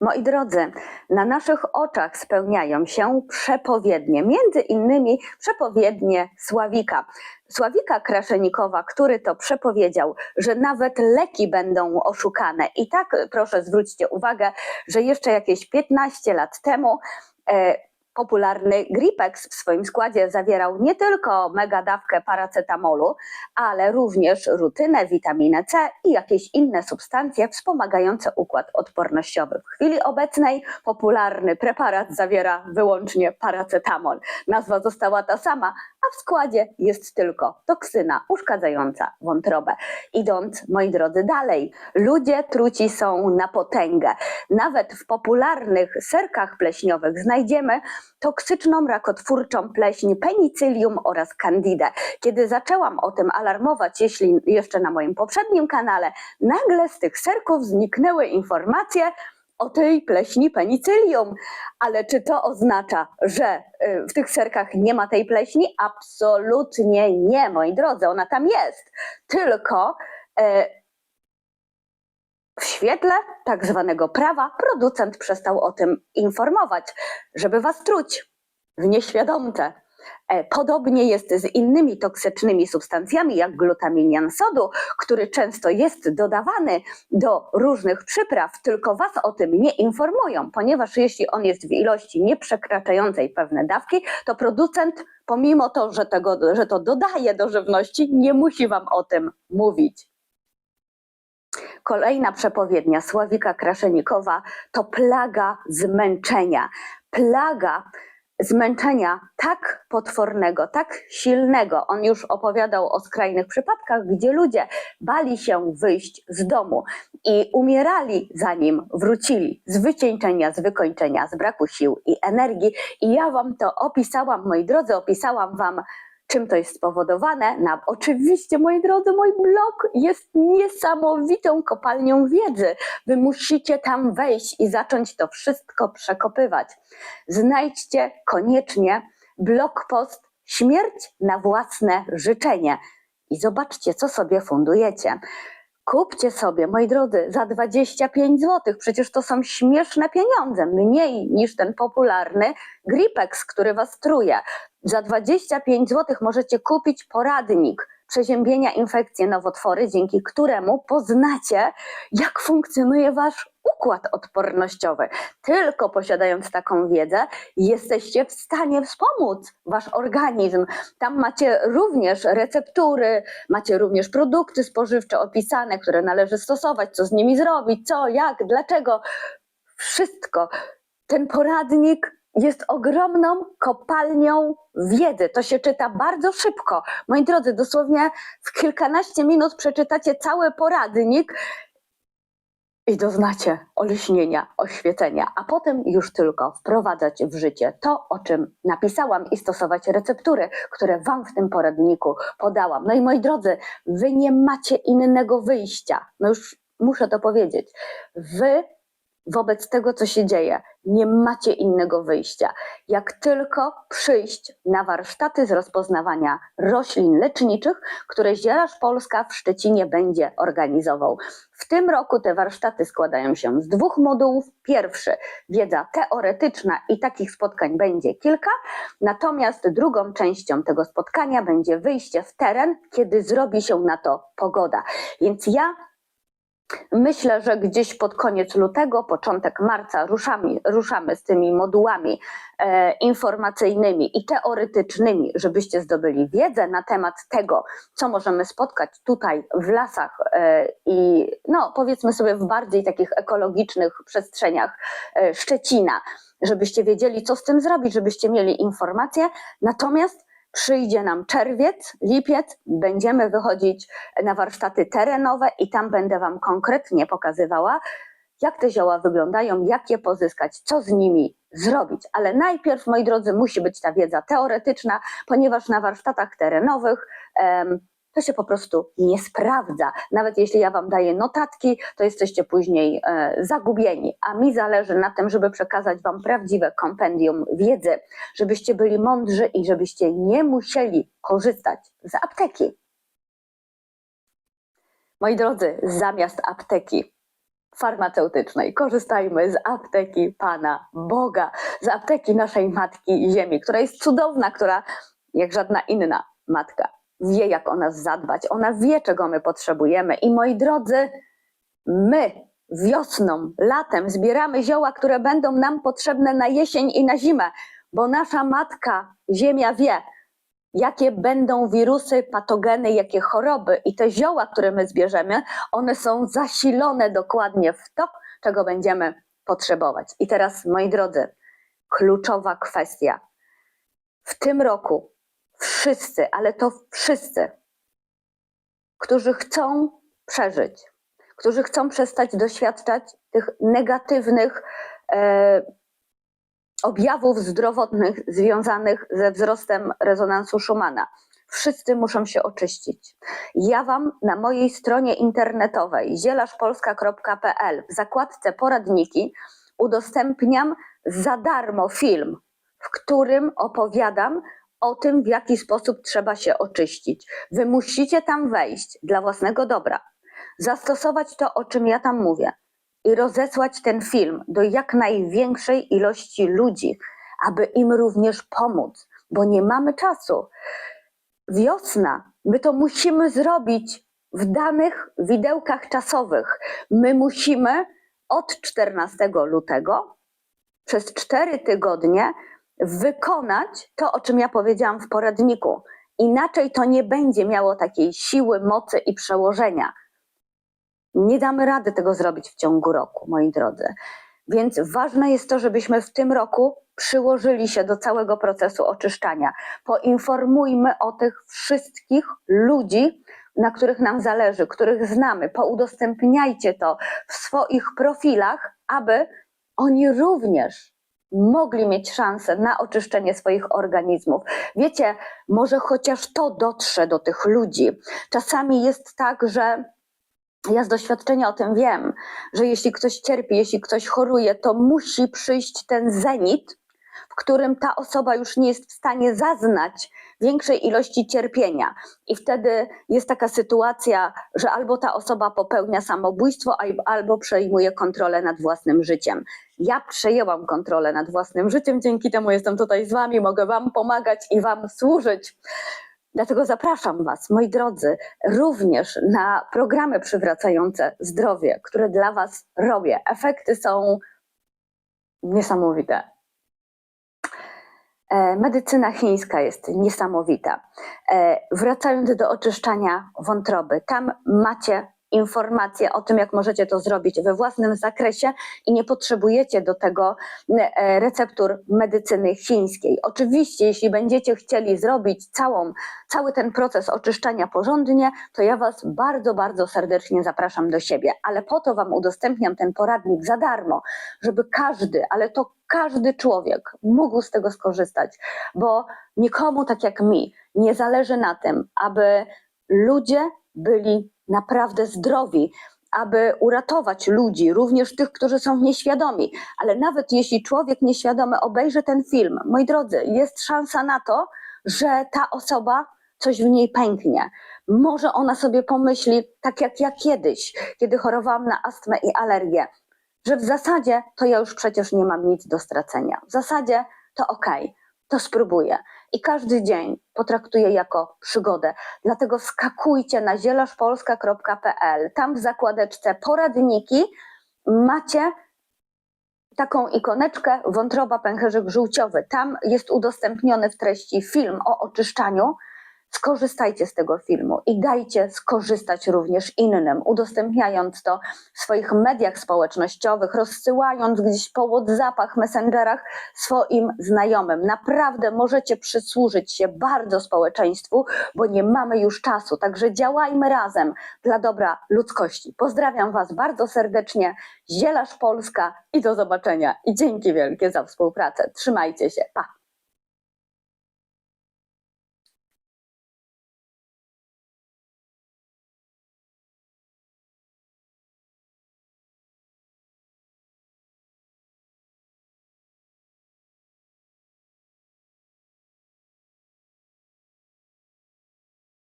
Moi drodzy, na naszych oczach spełniają się przepowiednie, między innymi przepowiednie Sławika. Sławika Kraszenikowa, który to przepowiedział, że nawet leki będą oszukane. I tak proszę zwróćcie uwagę, że jeszcze jakieś 15 lat temu e, popularny Gripex w swoim składzie zawierał nie tylko megadawkę paracetamolu, ale również rutynę, witaminę C i jakieś inne substancje wspomagające układ odpornościowy. W chwili obecnej popularny preparat zawiera wyłącznie paracetamol. Nazwa została ta sama, a w składzie jest tylko toksyna uszkadzająca wątrobę. Idąc, moi drodzy, dalej, ludzie truci są na potęgę. Nawet w popularnych serkach pleśniowych znajdziemy toksyczną rakotwórczą pleśń penicylium oraz candidę. Kiedy zaczęłam o tym alarmować, jeśli jeszcze na moim poprzednim kanale, nagle z tych serków zniknęły informacje o tej pleśni penicylium. Ale czy to oznacza, że y, w tych serkach nie ma tej pleśni? Absolutnie nie, moi drodzy, ona tam jest. Tylko e, w świetle tak zwanego prawa producent przestał o tym informować, żeby was truć w nieświadomte. E, Podobnie jest z innymi toksycznymi substancjami, jak glutaminian sodu, który często jest dodawany do różnych przypraw, tylko Was o tym nie informują, ponieważ jeśli on jest w ilości nie przekraczającej pewne dawki, to producent, pomimo to, że, tego, że to dodaje do żywności, nie musi Wam o tym mówić. Kolejna przepowiednia Sławika Kraszenikowa to plaga zmęczenia. Plaga zmęczenia tak potwornego, tak silnego. On już opowiadał o skrajnych przypadkach, gdzie ludzie bali się wyjść z domu i umierali zanim wrócili z wycieńczenia, z wykończenia, z braku sił i energii. I ja wam to opisałam, moi drodzy, opisałam wam czym to jest spowodowane. Na, oczywiście, moi drodzy, mój blog jest niesamowitą kopalnią wiedzy. Wy musicie tam wejść i zacząć to wszystko przekopywać. Znajdźcie koniecznie blog post Śmierć na własne życzenie i zobaczcie, co sobie fundujecie. Kupcie sobie, moi drodzy, za 25 zł. Przecież to są śmieszne pieniądze, mniej niż ten popularny Gripex, który was truje. Za 25 zł możecie kupić poradnik przeziębienia infekcje nowotwory, dzięki któremu poznacie, jak funkcjonuje wasz układ odpornościowy. Tylko posiadając taką wiedzę, jesteście w stanie wspomóc wasz organizm. Tam macie również receptury, macie również produkty spożywcze opisane, które należy stosować, co z nimi zrobić, co, jak, dlaczego. Wszystko. Ten poradnik jest ogromną kopalnią wiedzy. To się czyta bardzo szybko. Moi drodzy, dosłownie w kilkanaście minut przeczytacie cały poradnik i doznacie olśnienia, oświecenia, a potem już tylko wprowadzać w życie to, o czym napisałam i stosować receptury, które Wam w tym poradniku podałam. No i moi drodzy, Wy nie macie innego wyjścia. No już muszę to powiedzieć. Wy wobec tego, co się dzieje, nie macie innego wyjścia. Jak tylko przyjść na warsztaty z rozpoznawania roślin leczniczych, które Zielasz Polska w Szczecinie będzie organizował. W tym roku te warsztaty składają się z dwóch modułów. Pierwszy wiedza teoretyczna i takich spotkań będzie kilka, natomiast drugą częścią tego spotkania będzie wyjście w teren, kiedy zrobi się na to pogoda. Więc ja Myślę, że gdzieś pod koniec lutego, początek marca ruszamy, ruszamy z tymi modułami e, informacyjnymi i teoretycznymi, żebyście zdobyli wiedzę na temat tego, co możemy spotkać tutaj w lasach e, i no, powiedzmy sobie w bardziej takich ekologicznych przestrzeniach e, Szczecina, żebyście wiedzieli, co z tym zrobić, żebyście mieli informacje. Natomiast przyjdzie nam czerwiec, lipiec, będziemy wychodzić na warsztaty terenowe i tam będę Wam konkretnie pokazywała, jak te zioła wyglądają, jak je pozyskać, co z nimi zrobić. Ale najpierw, moi drodzy, musi być ta wiedza teoretyczna, ponieważ na warsztatach terenowych em, to się po prostu nie sprawdza. Nawet jeśli ja Wam daję notatki, to jesteście później e, zagubieni. A mi zależy na tym, żeby przekazać Wam prawdziwe kompendium wiedzy, żebyście byli mądrzy i żebyście nie musieli korzystać z apteki. Moi drodzy, zamiast apteki farmaceutycznej. Korzystajmy z apteki Pana Boga, z apteki naszej Matki Ziemi, która jest cudowna, która jak żadna inna matka wie, jak o nas zadbać. Ona wie, czego my potrzebujemy. I moi drodzy, my wiosną, latem zbieramy zioła, które będą nam potrzebne na jesień i na zimę, bo nasza matka, Ziemia wie, jakie będą wirusy, patogeny, jakie choroby. I te zioła, które my zbierzemy, one są zasilone dokładnie w to, czego będziemy potrzebować. I teraz, moi drodzy, kluczowa kwestia. W tym roku wszyscy, ale to wszyscy, którzy chcą przeżyć, którzy chcą przestać doświadczać tych negatywnych e, objawów zdrowotnych związanych ze wzrostem rezonansu Schumana. Wszyscy muszą się oczyścić. Ja Wam na mojej stronie internetowej zielaszpolska.pl w zakładce poradniki udostępniam za darmo film, w którym opowiadam o tym, w jaki sposób trzeba się oczyścić. Wy musicie tam wejść dla własnego dobra, zastosować to, o czym ja tam mówię i rozesłać ten film do jak największej ilości ludzi, aby im również pomóc, bo nie mamy czasu. Wiosna, my to musimy zrobić w danych widełkach czasowych. My musimy od 14 lutego przez 4 tygodnie wykonać to, o czym ja powiedziałam w poradniku. Inaczej to nie będzie miało takiej siły, mocy i przełożenia. Nie damy rady tego zrobić w ciągu roku, moi drodzy. Więc ważne jest to, żebyśmy w tym roku przyłożyli się do całego procesu oczyszczania. Poinformujmy o tych wszystkich ludzi, na których nam zależy, których znamy. Poudostępniajcie to w swoich profilach, aby oni również mogli mieć szansę na oczyszczenie swoich organizmów. Wiecie, może chociaż to dotrze do tych ludzi. Czasami jest tak, że ja z doświadczenia o tym wiem, że jeśli ktoś cierpi, jeśli ktoś choruje, to musi przyjść ten zenit, w którym ta osoba już nie jest w stanie zaznać większej ilości cierpienia. I wtedy jest taka sytuacja, że albo ta osoba popełnia samobójstwo, albo przejmuje kontrolę nad własnym życiem. Ja przejęłam kontrolę nad własnym życiem, dzięki temu jestem tutaj z Wami, mogę Wam pomagać i Wam służyć. Dlatego zapraszam Was, moi drodzy, również na programy przywracające zdrowie, które dla Was robię. Efekty są niesamowite. E, medycyna chińska jest niesamowita. E, wracając do oczyszczania wątroby, tam macie informacje o tym, jak możecie to zrobić we własnym zakresie i nie potrzebujecie do tego e, receptur medycyny chińskiej. Oczywiście, jeśli będziecie chcieli zrobić całą, cały ten proces oczyszczania porządnie, to ja Was bardzo, bardzo serdecznie zapraszam do siebie, ale po to Wam udostępniam ten poradnik za darmo, żeby każdy, ale to każdy człowiek mógł z tego skorzystać, bo nikomu tak jak mi nie zależy na tym, aby ludzie byli naprawdę zdrowi, aby uratować ludzi, również tych, którzy są nieświadomi. Ale nawet jeśli człowiek nieświadomy obejrzy ten film, moi drodzy, jest szansa na to, że ta osoba coś w niej pęknie. Może ona sobie pomyśli, tak jak ja kiedyś, kiedy chorowałam na astmę i alergię, że w zasadzie to ja już przecież nie mam nic do stracenia. W zasadzie to okej, okay, to spróbuję i każdy dzień potraktuję jako przygodę. Dlatego skakujcie na zielaszpolska.pl. Tam w zakładeczce poradniki macie taką ikoneczkę wątroba pęcherzyk żółciowy. Tam jest udostępniony w treści film o oczyszczaniu Skorzystajcie z tego filmu i dajcie skorzystać również innym, udostępniając to w swoich mediach społecznościowych, rozsyłając gdzieś po WhatsAppach, Messengerach swoim znajomym. Naprawdę możecie przysłużyć się bardzo społeczeństwu, bo nie mamy już czasu. Także działajmy razem dla dobra ludzkości. Pozdrawiam Was bardzo serdecznie. Zielarz Polska i do zobaczenia. I dzięki wielkie za współpracę. Trzymajcie się. Pa!